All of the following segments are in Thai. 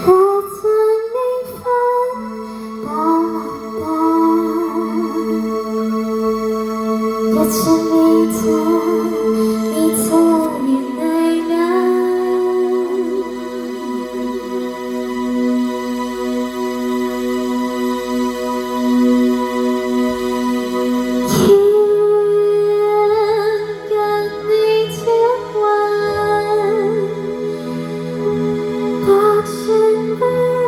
เฉัน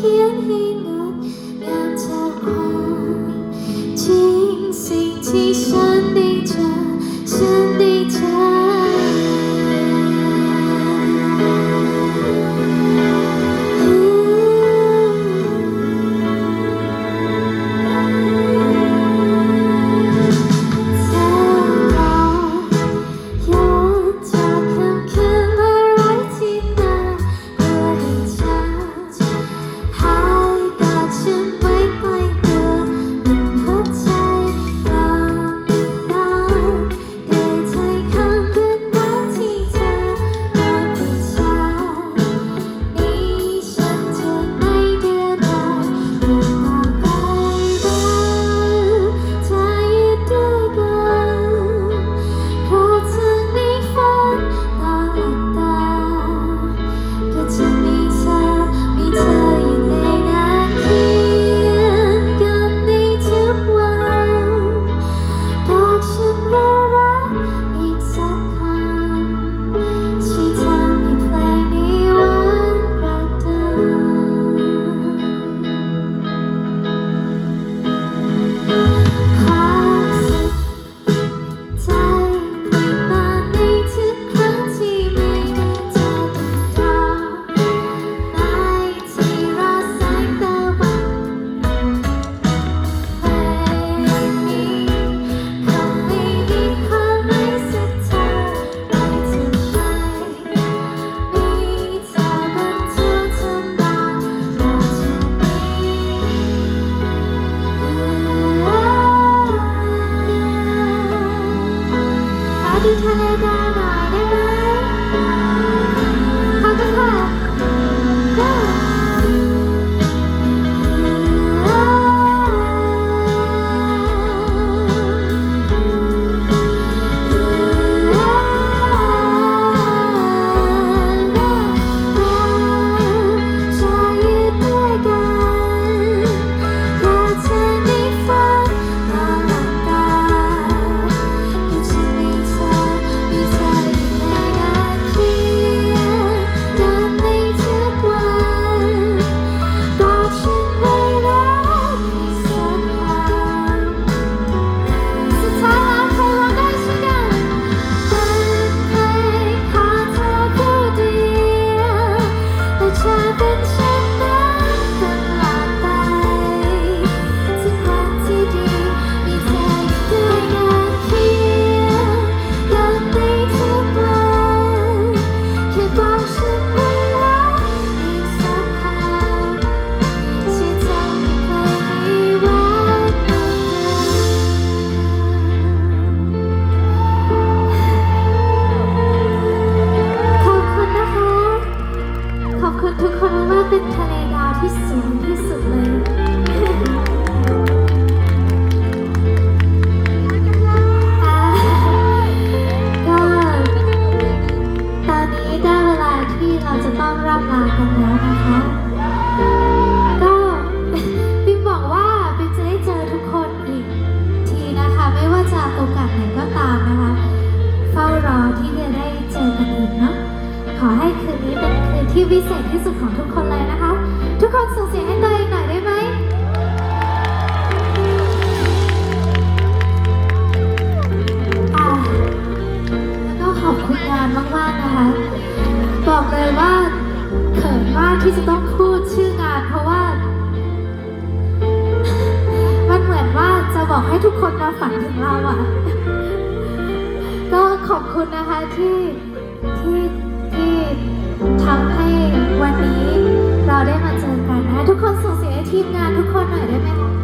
can't. ที่จะต้องพูดชื่องานเพราะว่า มันเหมือนว่าจะบอกให้ทุกคนมาฝันถึงเราอะก็ขอบคุณนะคะที่ที่ที่ทำให้วันนี้เราได้มาเจอกันนะ ทุกคนส่งเสียงให้ทีมงานทุกคนหน่อยได้ไหมคะ